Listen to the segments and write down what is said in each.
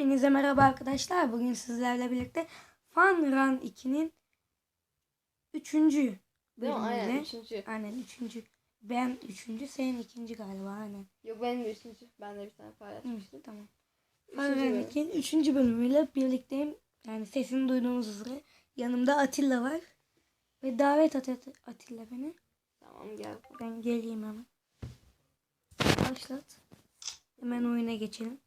Hepinize merhaba arkadaşlar. Bugün sizlerle birlikte Fun Run 2'nin 3. Değil mi? bölümüyle. Aynen üçüncü. Aynen 3. Ben 3. sen 2. galiba aynen. Yok benim de üçüncü. Ben de bir tane Hı, paylaşmıştım. tamam. Fun Run bölüm. 2'nin 3. bölümüyle birlikteyim. Yani sesini duyduğunuz üzere. Yanımda Atilla var. Ve davet at- Atilla beni. Tamam gel. Ben geleyim hemen. Başlat. Hemen oyuna geçelim.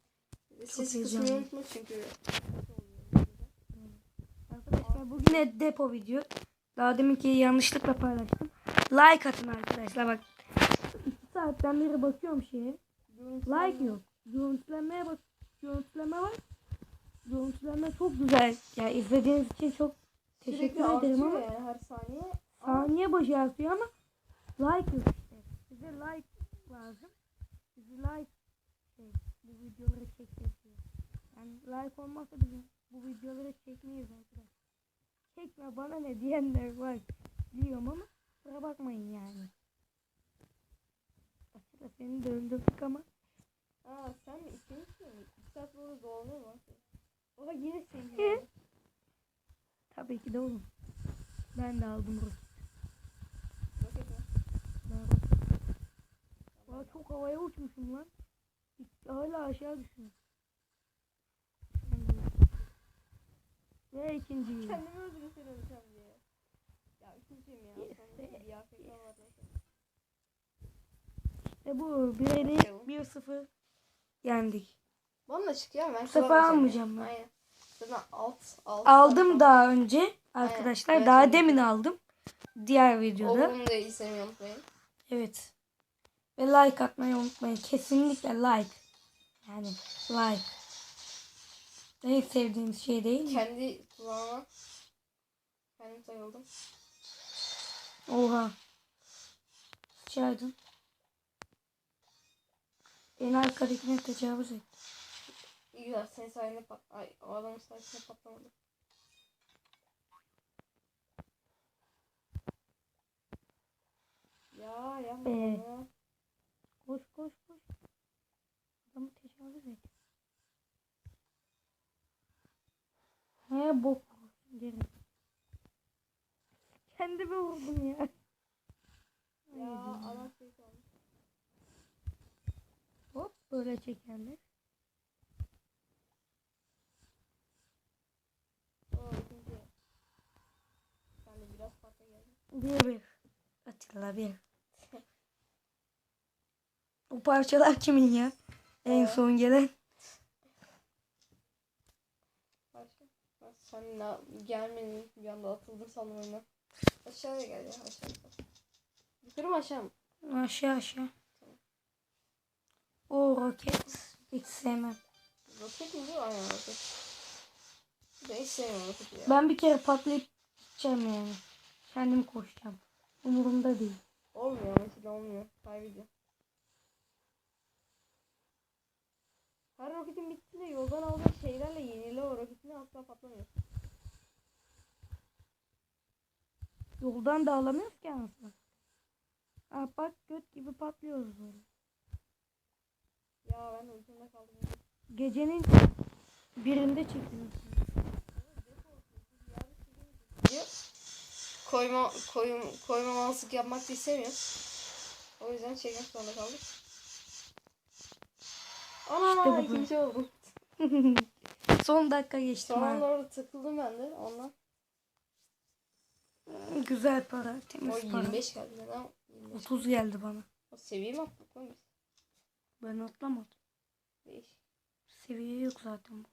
Heyecanlıyım. kısmını unutma çünkü. Arkadaşlar bugün de depo video. Daha deminki yanlışlıkla paylaştım. Like atın arkadaşlar bak. 2 saatten beri bakıyorum şeye. Like yok. Görüntülemeye bak. Görüntüleme var. Görüntüleme çok güzel. Ya izlediğiniz için çok teşekkür Sürekli ederim ama yani her saniye. Saniye başı artıyor ama like yok işte. Bize like lazım. Bizi like bu videoları çekecek diye. Yani like olmazsa bizim bu videoları çekmeyiz arkadaşlar. Çekme bana ne diyenler var. Diyorum ama kusura bakmayın yani. Aslında seni de öldürdük ama Aa sen ikimiz mi? Bir saat sonra dolanıyor mu? Oha yine seni tabii ki de oğlum. Ben de aldım roket. Roket mi? Ben roket. Aa, çok havaya uçmuşum lan. Hiç- Hala aşağı de- Ve ikinciyim. Kendimi öldürün seni öleceğim diye. Ya ikinciyim ya. Bir afiyet var neyse. E bu Bakalım. 1-0 yendik. Bana da çık ya ben. Bu sefer almayacağım ya. ben. Aynen. Alt alt. Aldım daha önce arkadaşlar. evet, daha demin aldım. Diğer videoda. Oğlumu da izlemeyi unutmayın. Evet. Ve like atmayı unutmayın. Kesinlikle like. Yani like. En sevdiğimiz şey değil mi? Kendi kulağıma kendim takıldım. Oha. Sıçaydın. En arkadakine tecavüz et. Güzel senin sayende pat... Ay o adamın sayesinde patlamadı. Ya yapma Ee. bunu. Koş koş koş. Adamı tecavüz et. He bok. Geri. Kendime vurdum ya. Ya adam şey. Hop böyle geldim. Bir bir. Atilla bir. O parçalar kimin ya? En son gelen. Başka. Sen ne gelmedin bir anda atıldın sandım önüne. Aşağıya gel ya aşağıya. Yukarı mı aşağı mı? Aşağı aşağı. O roket. Hiç sevmem. Roket mi bu? Aynen roket. Ben hiç sevmiyorum roketi ya. Ben bir kere patlayıp gideceğim yani. Kendim koşacağım. Umurumda değil. Olmuyor mesela olmuyor. Kaybediyor. Her roketin bittiğinde yoldan aldığın şeylerle yenile o roketini asla patlamıyor. Yoldan da alamıyoruz ki anasını. Ha bak göt gibi patlıyoruz böyle. Ya ben ucunda kaldım. Gecenin birinde çekiyoruz. Diyor. Koyma, koyum, koymamazlık yapmak da istemiyorum. O yüzden çekmek zorunda kaldık. Ana İşte bu. ikinci oldum. Son dakika geçtim Son anda orada takıldım ben de ondan. Güzel para, O temiz para. 25 geldi neden? 25. 30 geldi bana. O seviye mi lan biz? Ben atlamadım. Değiş. Seviye yok zaten.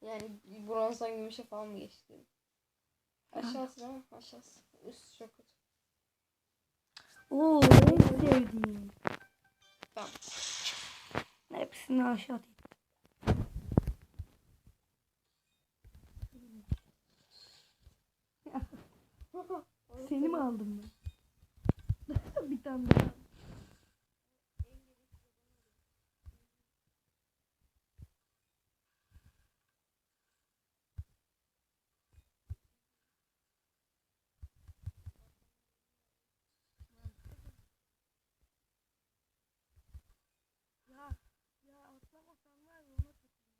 Yani bronzdan gümüşe falan mı geçti. Aşağısı değil mi? Aşağısı. Üst çok kötü. Oo sevdiğim. Tamam. Hepsini aşağı atayım. Seni mi aldım ben? bir tane daha. Ya, ya atlamasan var ya ona takılırım.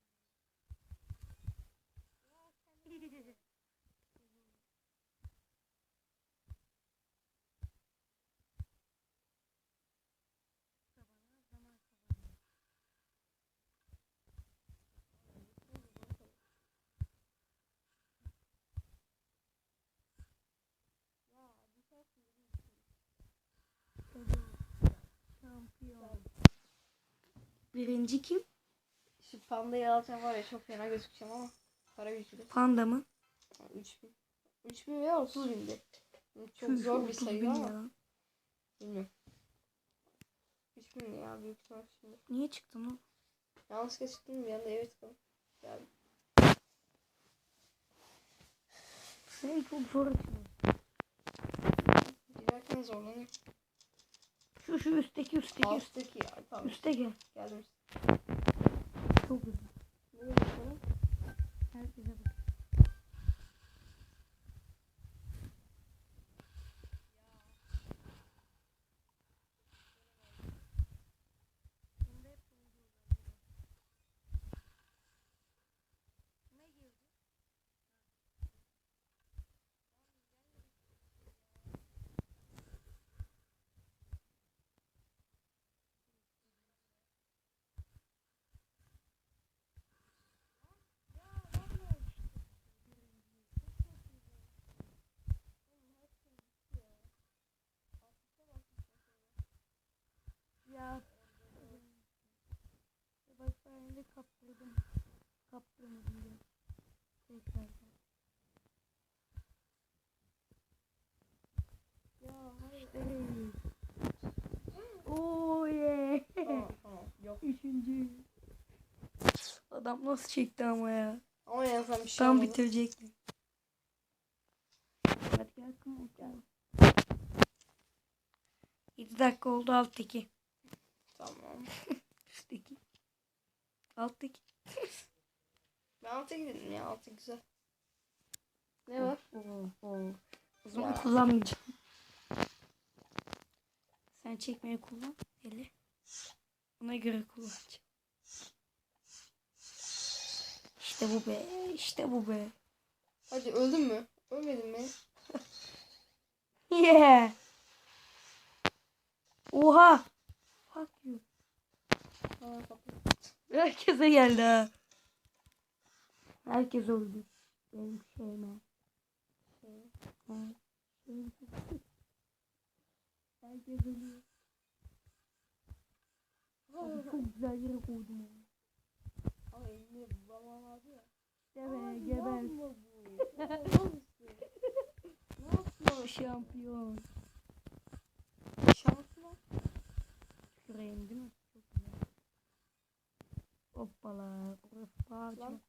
Birinci kim? Şu pandayı alacağım var ya çok fena gözükeceğim ama. Para yüklü. Panda mı? 3000. 3000 veya 30 bindi. Çok Tüh, zor bir 30 sayı ama. ya. Bilmiyorum. 3000 ne ya büyük ihtimal şimdi. Niye çıktın oğlum? Yanlışlıkla çıktım bir anda evet kaldım. Geldim. Sen çok zor açıyorsun. Girerken zorlanıyor. Şu şu üstteki üstteki üst, Alttaki ya tamam. gel. Geldim. Çok güzel. Ne yapalım? Herkese bak. Ya. Bak ben de kaptırdım. Kaptırmadım diye. Tekrardan. Ya hayır. Oo tamam. Yok. Üçüncü. Adam nasıl çekti ama ya. Ama azından bir şey Tam olmadı. bitirecekti. Hadi gel kım gel. 7 dakika oldu alttaki. Tamam. Üstteki. Alttaki. Ben alta gidelim ya altı güzel. Ne var? O zaman Ya. kullanmayacağım. Sen çekmeyi kullan. Eli. Ona göre kullanacağım. İşte bu be. İşte bu be. Hadi öldün mü? Ölmedin mi? Yeah. Oha. Fuck you. Tamam kapı. Herkese geldi ha. Herkes öldü. Benim şeyime. Şeyim. Herkes ölüyor. Abi çok güzel yere koydum onu. Ama elini babam aldı ya. Gebe geber. Ne yapıyor? Şampiyon. Şanslı. Şuraya indi mi? Çok güzel. Hoppala. Burası bağcı.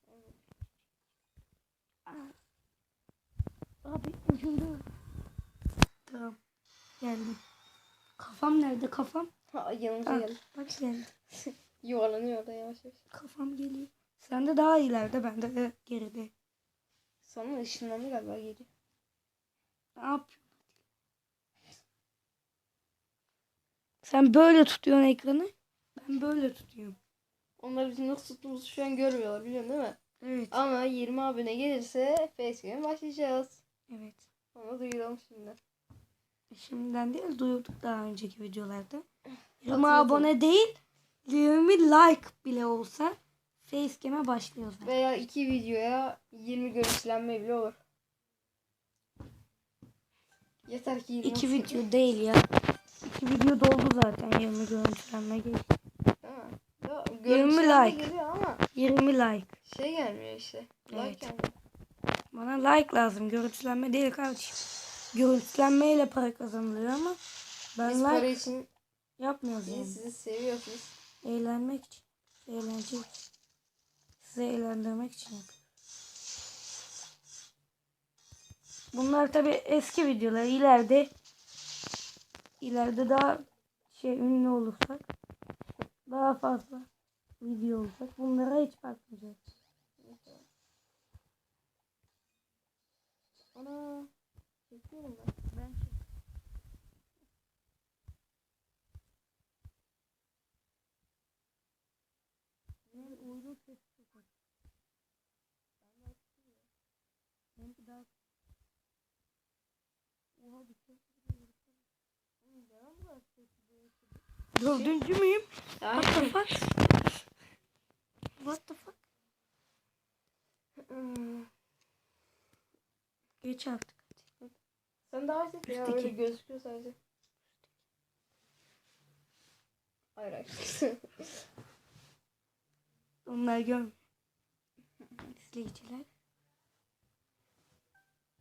Ucunda. Tamam. Geldim. Kafam nerede kafam? Ha, yanımıza Ha, geldi. bak geldi. Yuvarlanıyor orada yavaş yavaş. Kafam geliyor. Sen de daha ileride ben de geride. Sana ışınlandı galiba geliyor. Ne yapıyorsun? Sen böyle tutuyorsun ekranı. Ben böyle tutuyorum. Onlar bizim nasıl tuttuğumuzu şu an görmüyorlar biliyorsun değil mi? Evet. Ama 20 abone gelirse Facegame'e başlayacağız. Evet. Onu duyuralım şimdi. Şimdiden değil duyurduk daha önceki videolarda. 20 Atıldı. abone değil 20 like bile olsa facecam'e başlıyoruz. Veya iki videoya 20 görüntülenme bile olur. Yeter ki 20 İki olsun. video değil ya. İki video doldu zaten 20 görüntülenme. Değil mi? Ya, 20 görüntülenme like. geliyor ama 20 like. şey gelmiyor işte. Evet. Like gelmiyor. Bana like lazım. Görüntülenme değil kardeşim. Görüntülenmeyle para kazanılıyor ama ben Biz like para için yapmıyoruz yani. sizi seviyoruz. Eğlenmek için. Eğlence için. Sizi eğlendirmek için yapıyorum. Bunlar tabi eski videolar. İleride ileride daha şey ünlü olursak daha fazla video olacak. Bunlara hiç bakmayacağız. Ana. Çekiyorum ben. Ben Ne uygun sesi çok az. Benimki daha Oha şey. Dördüncü müyüm? Ay. What the fuck? What the fuck? Geç artık. Sen daha iyi ya öyle gözüküyor sadece. Hayır hayır. Onlar görmüyor. İzleyiciler.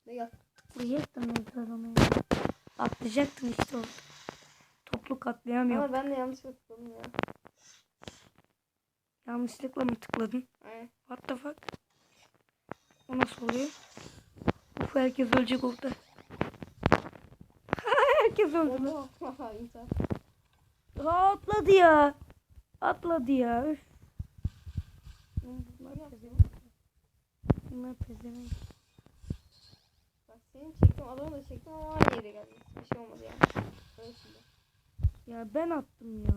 Ne gel. Tıklayacaktın ekranı. Atlayacaktın işte orada. Toplu katliam yok. Ama ben de yanlış tıkladım ya. Yanlışlıkla mı tıkladın? Aynen. What the fuck? O nasıl oluyor? Uf herkes ölecek orada. herkes öldü. Aa, atladı ya. Atladı ya. Üf. Bunlar pezevenk. Bak seni çektim adamı da çektim ama aynı yere geldi. Bir şey olmadı yani. Şimdi. Ya ben attım ya.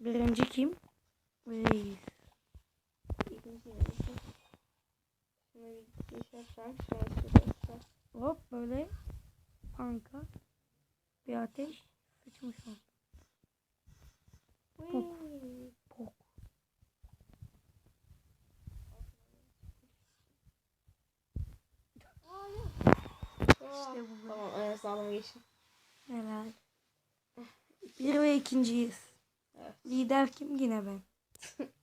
Birinci kim? Reis. Şuna bir şey yapacağım. Hop böyle. Anka. Bir ateş. Sıçmış oldu. Pok. Aa, İşte bu. Tamam en adamı geçtim. Helal. Bir ve ikinciyiz. Evet. Lider kim? Yine ben.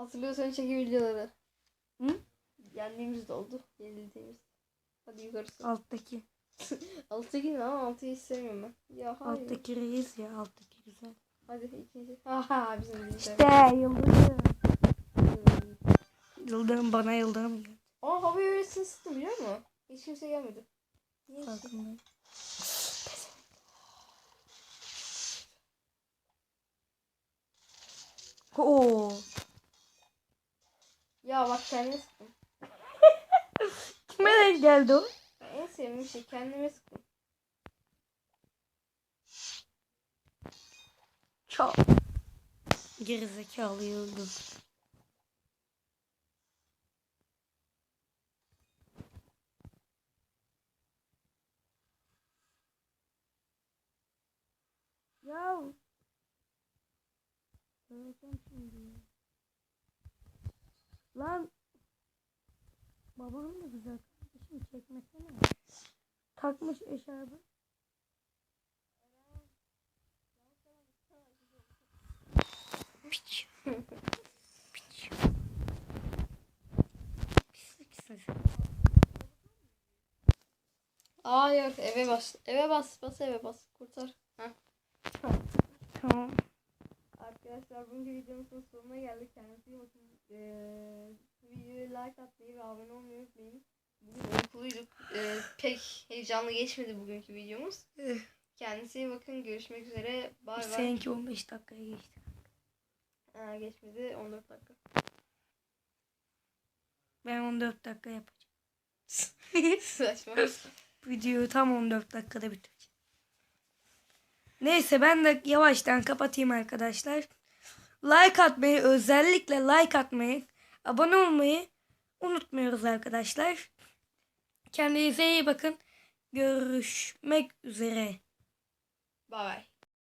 Hatırlıyorsan çeki videoları. Hı? Yendiğimiz de oldu. Yenildiğimiz. Hadi yukarısı. Alttaki. Alttaki ne ama altıyı hiç sevmiyorum ben. Ya hayır. Alttaki reis ya. Alttaki güzel. Hadi ikinci. Aha bizim bizim. İşte yıldırım. Yıldırım bana yıldırım geldi. Aa havayı öylesine sıktım biliyor musun? Hiç kimse gelmedi. Niye? Farkındayım. Oo. Ya bak kendime sıktım. Kime denk geldi o? En sevdiğim şey kendime sıktım. Çok. Gerizekalı yıldırım. Ya. Söyleyeceğim şimdi. Lan. Baban da güzel kardeşim çekmesene. Takmış eşarbı. Piç. Piç. Pisliksin sen. Hayır eve bas. Eve bas. Bas eve bas. Kurtar. Heh. Tamam. Arkadaşlar bugünkü videomuzun sonuna geldik. Kendinize iyi bakın. Ee, videoya like atmayı ve abone olmayı unutmayın. Bugün uykuluyduk. Ee, pek heyecanlı geçmedi bugünkü videomuz. Kendinize iyi bakın. Görüşmek üzere. Bay bay. Seninki 15 dakikaya geçti. Aa, geçmedi. 14 dakika. Ben 14 dakika yapacağım. Saçma. Videoyu tam 14 dakikada bitireceğim. Neyse ben de yavaştan kapatayım arkadaşlar. Like atmayı özellikle like atmayı, abone olmayı unutmuyoruz arkadaşlar. Kendinize iyi bakın. Görüşmek üzere. Bay bay.